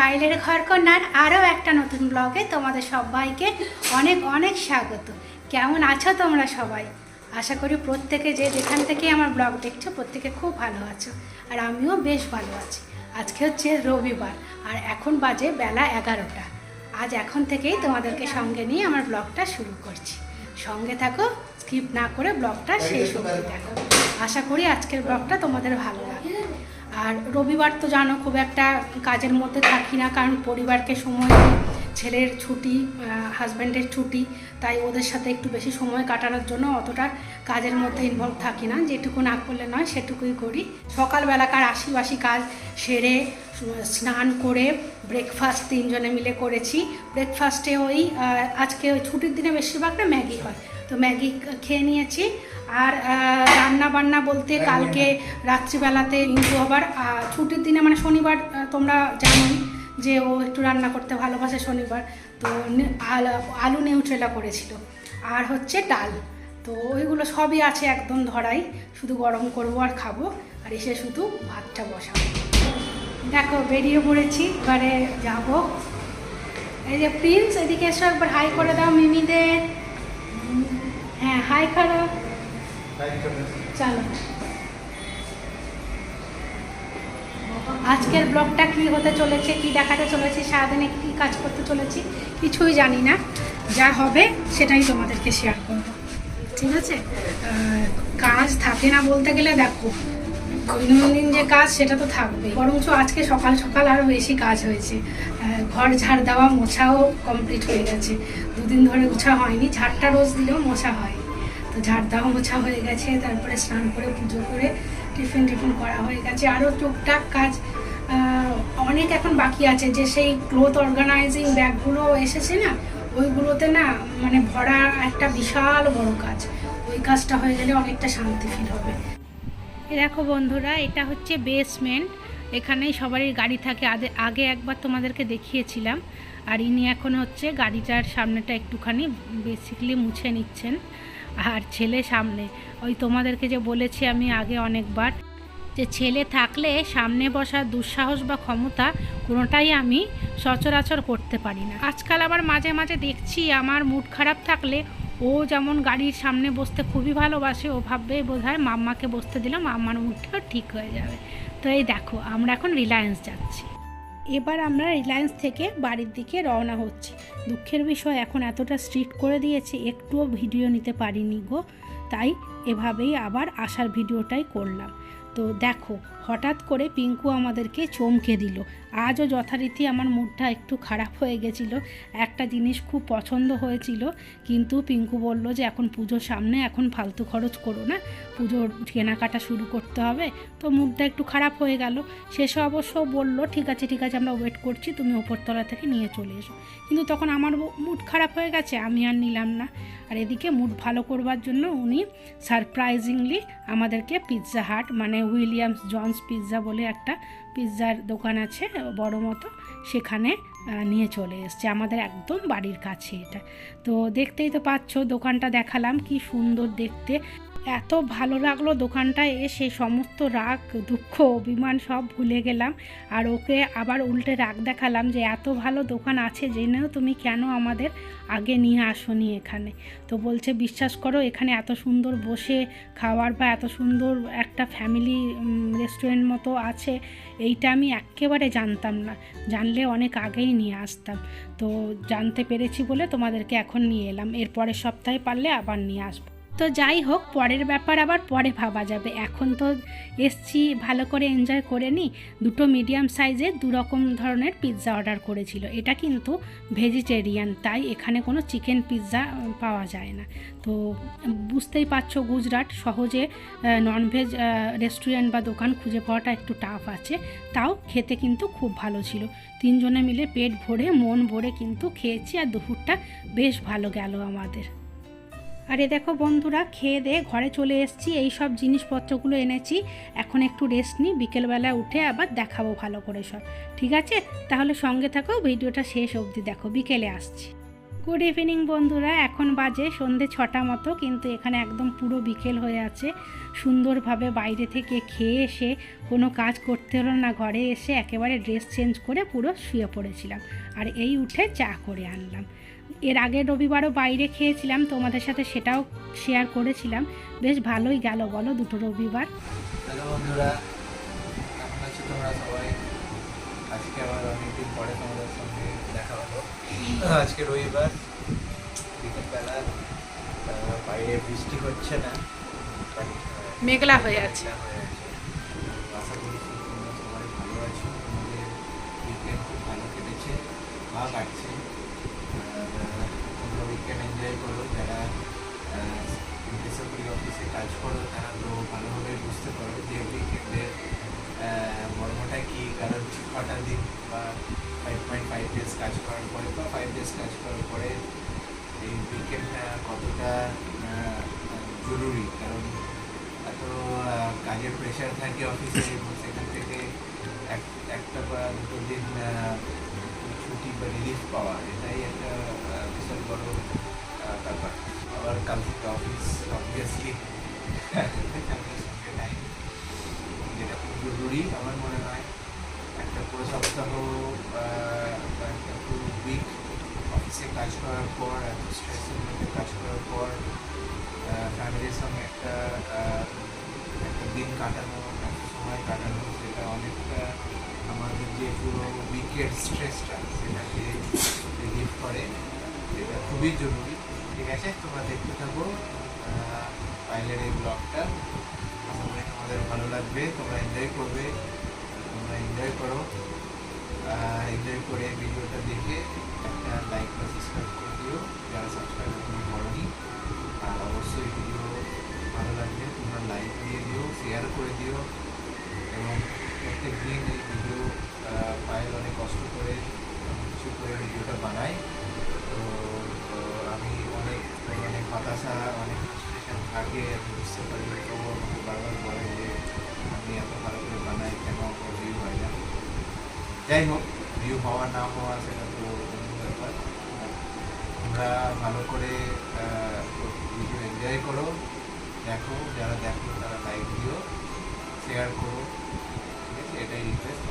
বন্ধুরা ঘর কন্যার আরও একটা নতুন ব্লগে তোমাদের সবাইকে অনেক অনেক স্বাগত। কেমন আছো তোমরা সবাই? আশা করি প্রত্যেকে যে যেখান থেকে আমার ব্লগ দেখছ প্রত্যেকে খুব ভালো আছো, আর আমিও বেশ ভালো আছি। আজকে হচ্ছে রবিবার, আর এখন বাজে বেলা এগারোটা। আজ এখন থেকেই তোমাদেরকে সঙ্গে নিয়ে আমার ব্লগটা শুরু করছি। সঙ্গে থাকো, স্কিপ না করে ব্লগটা শেষ অবধি দেখো। আশা করি আজকের ব্লগটা তোমাদের ভালো লাগবে। আর রবিবার তো জানো খুব একটা কাজের মধ্যে থাকি না, কারণ পরিবারকে সময় দিই, ছেলের ছুটি হাজব্যান্ডের ছুটি, তাই ওদের সাথে একটু বেশি সময় কাটানোর জন্য অতটা কাজের মধ্যে ইনভলভ থাকি না। যেটুকু না করলে নয়, সেটুকুই করি। সকালবেলাকার আশিবাসি কাজ সেরে স্নান করে ব্রেকফাস্ট তিনজনে মিলে করেছি। ব্রেকফাস্টে ওই আজকে ওই ছুটির দিনে বেশিরভাগটা ম্যাগি হয়। তো ম্যাগি খেয়ে নিয়েছি। আর রান্না বান্না বলতে কালকে রাত্রিবেলাতে কিন্তু আবার ছুটির দিনে মানে শনিবার তোমরা জানোই যে ও একটু রান্না করতে ভালোবাসে শনিবার। তো আল- আলু নিউট্রেলা করেছিল। আর হচ্ছে ডাল। তো ওইগুলো সবই আছে একদম ধরাই। শুধু গরম করব আর খাব। আর এসে শুধু ভাতটা বসাবো। দেখো বেরিয়ে পড়েছি। এবারে যাব। এই যে প্রিন্স এদিকে এসো একবার হাই করে দাও মিমিদের। হ্যাঁ হাই করো চলো। আজকের ব্লগটা কি হতে চলেছে কি দেখাতে চলেছি সারাদিনে কি কাজ করতে চলেছি কিছুই জানি না। যা হবে সেটাই তোমাদেরকে শেয়ার করব। ঠিক আছে? কাজ থাকে না বলতে গেলে দেখো দৈনন্দিন যে কাজ সেটা তো থাকবে বরঞ্চ আজকে সকাল সকাল আরও বেশি কাজ হয়েছে। ঘর ঝাড় দেওয়া মোছাও কমপ্লিট হয়ে গেছে। দুদিন ধরে মোছা হয়নি ঝাড়টা রোজ দিলেও মোছা হয়নি তো ঝাড় দেওয়া মোছা হয়ে গেছে, তারপরে স্নান করে পুজো করে টিফিন টিফিন করা হয়ে গেছে। আরও টুকটাক কাজ অনেক এখন বাকি আছে যে সেই ক্লোথ অর্গানাইজিং ব্যাগগুলো এসেছে না, ওইগুলোতে না মানে ভরা একটা বিশাল বড় কাজ। ওই কাজটা হয়ে গেলে অনেকটা শান্তি ফিল হবে। দেখো বন্ধুরা, এটা হচ্ছে বেসমেন্ট এখানেই সবারই গাড়ি থাকে। আগে একবার তোমাদেরকে দেখিয়েছিলাম। আর ইনি এখন হচ্ছে গাড়িটার সামনেটা একটুখানি বেসিকলি মুছে নিচ্ছেন। আর ছেলে সামনে, ওই তোমাদেরকে যে বলেছি আমি আগে অনেকবার, যে ছেলে থাকলে সামনে বসার দুঃসাহস বা ক্ষমতা কোনোটাই আমি সচরাচর করতে পারি না। আজকাল আবার মাঝে মাঝে দেখছি আমার মুড খারাপ থাকলে ও যেমন গাড়ির সামনে বসতে খুবই ভালোবাসে, ও ভাববে বোধ হয় মাম্মাকে বসতে দিলাম মাম্মার মুডটাও ঠিক হয়ে যাবে। তো এই দেখো, আমরা এখন রিলায়েন্স যাচ্ছি। এবার আমরা রিলায়েন্স থেকে বাড়ির দিকে রওনা হচ্ছি। দুঃখের বিষয়, এখন এতটা স্ট্রিক্ট করে দিয়েছে, একটুও ভিডিও নিতে পারিনি গো। তাই এভাবেই আবার আসার ভিডিওটাই করলাম। তো দেখো হঠাৎ করে পিঙ্কু আমাদেরকে চমকে দিল। আজও যথারীতি আমার মুডটা একটু খারাপ হয়ে গেছিল। একটা জিনিস খুব পছন্দ হয়েছিল, কিন্তু পিঙ্কু বলল যে, এখন পুজোর সামনে এখন ফালতু খরচ করো না। পুজোর কেনাকাটা শুরু করতে হবে। তো মুডটা একটু খারাপ হয়ে গেল। শেষে অবশ্য বলল, ঠিক আছে ঠিক আছে, আমরা ওয়েট করছি, তুমি ওপরতলা থেকে নিয়ে চলে এসো। কিন্তু তখন আমার মুড খারাপ হয়ে গেছে, আমি আর নিলাম না। আর এদিকে মুড ভালো করবার জন্য উনি সারপ্রাইজিংলি আমাদেরকে পিৎজা হাট মানে উইলিয়ামস জনস পিৎজা বলে একটা পিৎজার দোকান আছে, বড় মতো, সেখানে নিয়ে চলে এসছে। আমাদের একদম বাড়ির কাছে এটা। তো দেখতেই তো পাচ্ছ, দোকানটা দেখালাম, কি সুন্দর দেখতে। এত ভালো লাগল দোকানটায় এসে, সমস্ত রাগ, দুঃখ, অভিমান সব ভুলে গেলাম। আর ওকে আবার উল্টে রাগ দেখালাম যে, এত ভালো দোকান আছে, জেনেও তুমি কেন আমাদের আগে নিয়ে আসোনি এখানে? তো বলছে, বিশ্বাস করো, এখানে এত সুন্দর বসে খাওয়ার বা এত সুন্দর একটা ফ্যামিলি রেস্টুরেন্ট মতো আছে, এইটা আমি একেবারে জানতাম না। জানলে অনেক আগেই নিয়ে আসতাম। তো জানতে পেরেছি বলে তোমাদেরকে এখন নিয়ে এলাম। এর পরের সপ্তাহে পারলে আবার নিয়ে আসব। তো যাই হোক, পরের ব্যাপার আবার পরে ভাবা যাবে। এখন তো এসছি, ভালো করে এনজয় করে নিই দুটো মিডিয়াম সাইজের দু রকম ধরনের পিৎজা অর্ডার করেছিল। এটা কিন্তু ভেজিটেরিয়ান তাই এখানে কোনো চিকেন পিৎজা পাওয়া যায় না। তো বুঝতেই পারছ গুজরাট, সহজে ননভেজ রেস্টুরেন্ট বা দোকান খুঁজে পাওয়াটা একটু টাফ আছে। তাও খেতে কিন্তু খুব ভালো ছিল। তিনজনে মিলে পেট ভরে, মন ভরে কিন্তু খেয়েছি, আর দুপুরটা বেশ ভালো গেল আমাদের। আরে দেখো বন্ধুরা, খেয়ে দিয়ে ঘরে চলে এসেছি এই সব জিনিসপত্রগুলো এনেছি। এখন একটু রেস্ট নিই, বিকেলবেলা উঠে আবার দেখাবো ভালো করে সব। ঠিক আছে? তাহলে সঙ্গে থাকো, ভিডিওটা শেষ অবধি দেখো, বিকেলে আসছি। গুড ইভিনিং বন্ধুরা, এখন বাজে সন্ধে ছটা মতো, কিন্তু এখানে একদম পুরো বিকেল হয়ে আছে। সুন্দরভাবে বাইরে থেকে খেয়ে এসে, কোনো কাজ করতে হলো না, ঘরে এসে একেবারে ড্রেস চেঞ্জ করে পুরো শুয়ে পড়েছিলাম। আর এই উঠে চা করে আনলাম। এর আগের রবিবারও বাইরে খেয়েছিলাম তোমাদের সাথে সেটাও শেয়ার করেছিলাম। বেশ ভালোই গেল বলো দুটো রবিবার। হ্যালো বন্ধুরা কেমন আছো তোমরা সবাই? আজকে আবার অনেকদিন পরে তোমাদের সঙ্গে দেখা হলো। আজকে রবিবার বিকেলবেলা বাইরে বৃষ্টি হচ্ছে না মেঘলা হয়ে আছে। আশা তোমরা সবাই ভালো আছো। তোমাদের খুব ভালো কেটেছে বা কাটছে। উইকেন্ড এনজয় করো যারা বেসরকারি অফিসে কাজ করো তারা তো ভালোভাবে বুঝতে পারো যে উইকেন্ডের মর্মটা কি? কারণ ছটা দিন বা ফাইভ পয়েন্ট ফাইভ ডেজ কাজ করার পরে বা ফাইভ ডেজ কাজ করার পরে এই উইকেন্ডটা কতটা জরুরি? কারণ এত কাজের প্রেশার থাকে অফিসে এবং সেখান থেকে একটা বা দুটো দিন ছুটি বা রিলিফ পাওয়া এটাই একটা আহ, বিশাল বড় ব্যাপার আবার কাল থেকে অফিস অবভিয়াসলি যেটা খুব জরুরি আমার মনে হয়। একটা পুরো সপ্তাহ একটা পুরো উইক অফিসে কাজ করার পর, এত স্ট্রেসের মধ্যে কাজ করার পর ফ্যামিলির সঙ্গে একটা একটা দিন কাটানো, একটা সময় কাটানো, সেটা অনেকটা আমাদের যে পুরো উইকের স্ট্রেসটা সেটাকে রিলিফ করে। এটা খুবই জরুরি। ঠিক আছে, তোমরা দেখতে থাকো ফাইলের এই ব্লগটা। আশা তোমাদের ভালো লাগবে, তোমরা এনজয় করবে, তোমরা এনজয় করো। এনজয় করে ভিডিওটা দেখে একটা লাইক বা সাবস্ক্রাইব করে দিও। যারা সাবস্ক্রাইব তুমি করনি, আর অবশ্যই ভিডিও ভালো লাগলে তোমরা লাইক দিয়ে দিও শেয়ার করে দিও। এবং প্রত্যেক দিন এই ভিডিও ফাইল অনেক কষ্ট করে কিছু করে ভিডিওটা বানাই। তো আমি অনেক অনেক হতাশা, অনেক ফ্রাস্ট্রেশন থাকে, আমি বুঝতে পারি তো আমাকে বারবার বলে যে আমি এত ভালো করে বানাই কেন ভিউ হয় না। যাই হোক ভিউ হওয়া, না হওয়া সেটা তো অন্য ব্যাপার। তোমরা ভালো করে ভিডিও এনজয় করো, দেখো, যারা দেখো তারা লাইক দিও শেয়ার করো, ঠিক আছে? এটাই রিকোয়েস্ট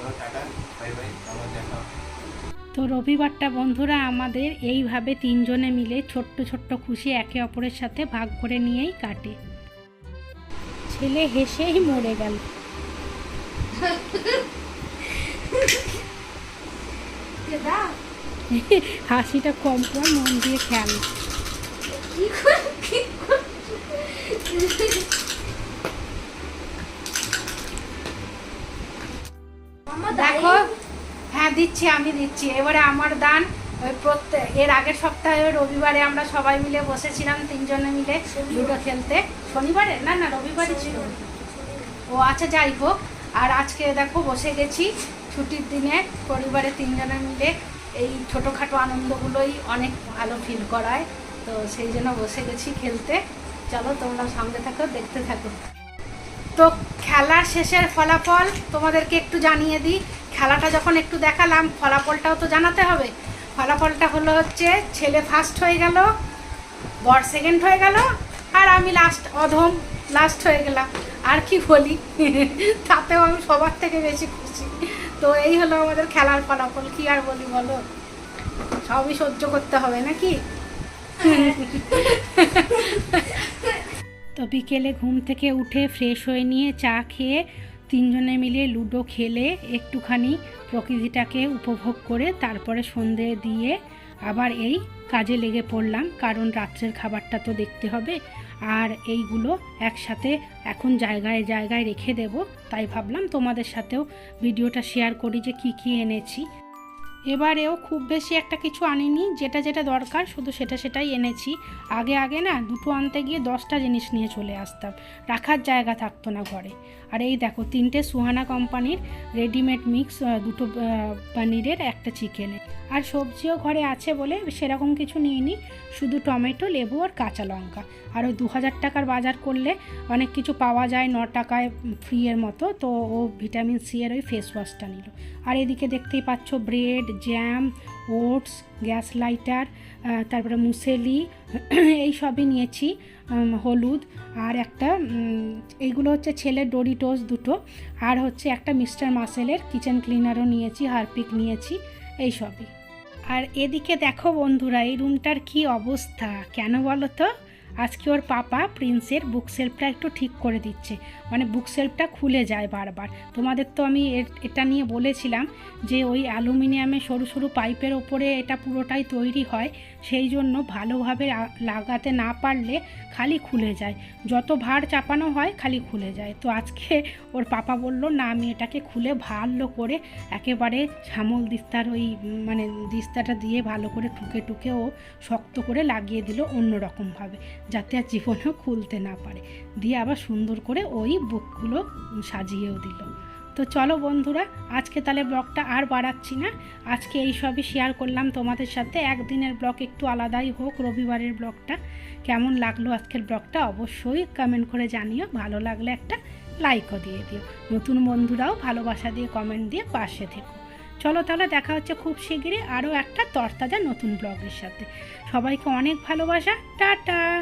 চলো টাটা বাই বাই আবার দেখা তো রবিবারটা বন্ধুরা আমাদের এইভাবে তিনজনে মিলে ছোট্ট ছোট্ট খুশি একে অপরের সাথে ভাগ করে নিয়েই কাটে। ছেলে হেসেই মরে গেল। হাসিটা কম কর মন দিয়ে খেয়াল। দেখো হ্যাঁ দিচ্ছি আমি দিচ্ছি। এবারে আমার দান ওই প্রত্যেক এর আগের সপ্তাহে রবিবারে আমরা সবাই মিলে বসেছিলাম তিনজনে মিলে লুডো খেলতে। শনিবারে? না না রবিবারই ছিল। ও আচ্ছা যাই হোক। আর আজকে দেখো বসে গেছি ছুটির দিনে পরিবারে তিনজনে মিলে। এই ছোটোখাটো আনন্দগুলোই অনেক ভালো ফিল করায়। তো সেই জন্য বসে গেছি খেলতে। চলো তোমরা সঙ্গে থাকো দেখতে থাকো। তো খেলার শেষের ফলাফল তোমাদেরকে একটু জানিয়ে দিই। খেলাটা যখন একটু দেখালাম ফলাফলটাও তো জানাতে হবে। ফলাফলটা হলো হচ্ছে ছেলে ফার্স্ট হয়ে গেল বর সেকেন্ড হয়ে গেল আর আমি লাস্ট অধম লাস্ট হয়ে গেলাম। আর কি বলি? তাতেও আমি সবার থেকে বেশি খুশি। তো এই হলো আমাদের খেলার ফলাফল কি আর বলি বলো? সবই সহ্য করতে হবে নাকি? তো বিকেলে ঘুম থেকে উঠে ফ্রেশ হয়ে নিয়ে চা খেয়ে তিনজনে মিলে লুডো খেলে একটুখানি প্রকৃতিটাকে উপভোগ করে তারপরে সন্ধে দিয়ে আবার এই কাজে লেগে পড়লাম। কারণ রাত্রের খাবারটা তো দেখতে হবে। আর এইগুলো একসাথে এখন জায়গায় জায়গায় রেখে দেব। তাই ভাবলাম তোমাদের সাথেও ভিডিওটা শেয়ার করি যে কি কি এনেছি। এবারেও খুব বেশি একটা কিছু আনিনি, যেটা যেটা দরকার শুধু সেটা সেটাই এনেছি। আগে আগে না দুটো আনতে গিয়ে দশটা জিনিস নিয়ে চলে আসতাম, রাখার জায়গা থাকতো না ঘরে। আর এই দেখো তিনটে সুহানা কোম্পানির রেডিমেড মিক্স দুটো পনিরের একটা চিকেনের আর সবজিও ঘরে আছে বলে সেরকম কিছু নিইনি। শুধু টমেটো, লেবু আর কাঁচা লঙ্কা। আর ওই দু হাজার টাকার বাজার করলে অনেক কিছু পাওয়া যায় ন টাকায় ফ্রি এর মতো। তো ও ভিটামিন সি এর ওই ফেস ওয়াশটা নিল। আর এদিকে দেখতেই পাচ্ছ bread jam oats gas lighter তারপরে মুসেলি, এই সবই নিয়েছি হলুদ। আর একটা এইগুলো হচ্ছে ছেলের ডোরিটোস দুটো। আর হচ্ছে একটা মিস্টার মাসেলের কিচেন ক্লিনারও নিয়েছি, হারপিক নিয়েছি, এই সবই। আর এদিকে দেখো বন্ধুরা, এই রুমটার কি অবস্থা? কেন বলো তো? আজকে ওর পাপা প্রিন্সের বুক সেলফটা একটু ঠিক করে দিচ্ছে। মানে বুক সেলফটা খুলে যায় বারবার। তোমাদের তো আমি এটা নিয়ে বলেছিলাম যে ওই অ্যালুমিনিয়ামে সরু সরু পাইপের ওপরে এটা পুরোটাই তৈরি হয়। সেই জন্য ভালোভাবে লাগাতে না পারলে খালি খুলে যায়। যত ভার চাপানো হয় খালি খুলে যায়। তো আজকে ওর পাপা বলল, না, আমি এটাকে খুলে ভালো করে একেবারে সামল দিস্তার ওই মানে দিস্তাটা দিয়ে ভালো করে টুকে টুকে ও শক্ত করে লাগিয়ে দিল অন্য রকমভাবে যাতে আর জীবনেও খুলতে না পারে। দিয়ে আবার সুন্দর করে ওই বুকগুলো সাজিয়েও দিল। তো চলো বন্ধুরা, আজকে তাহলে ব্লগটা আর বাড়াচ্ছি না। আজকে এই সবই শেয়ার করলাম তোমাদের সাথে। একদিনের ব্লগ একটু আলাদাই হোক, রবিবারের ব্লগটা। কেমন লাগল আজকের ব্লগটা অবশ্যই কমেন্ট করে জানিও। ভালো লাগলে একটা লাইকও দিয়ে দিও। নতুন বন্ধুরাও ভালোবাসা দিয়ে কমেন্ট দিয়ে পাশে থেকো। চলো তাহলে দেখা হচ্ছে খুব শিগগিরই আরও একটা তরতাজা নতুন ব্লগের সাথে। সবাইকে অনেক ভালোবাসা। টাটা!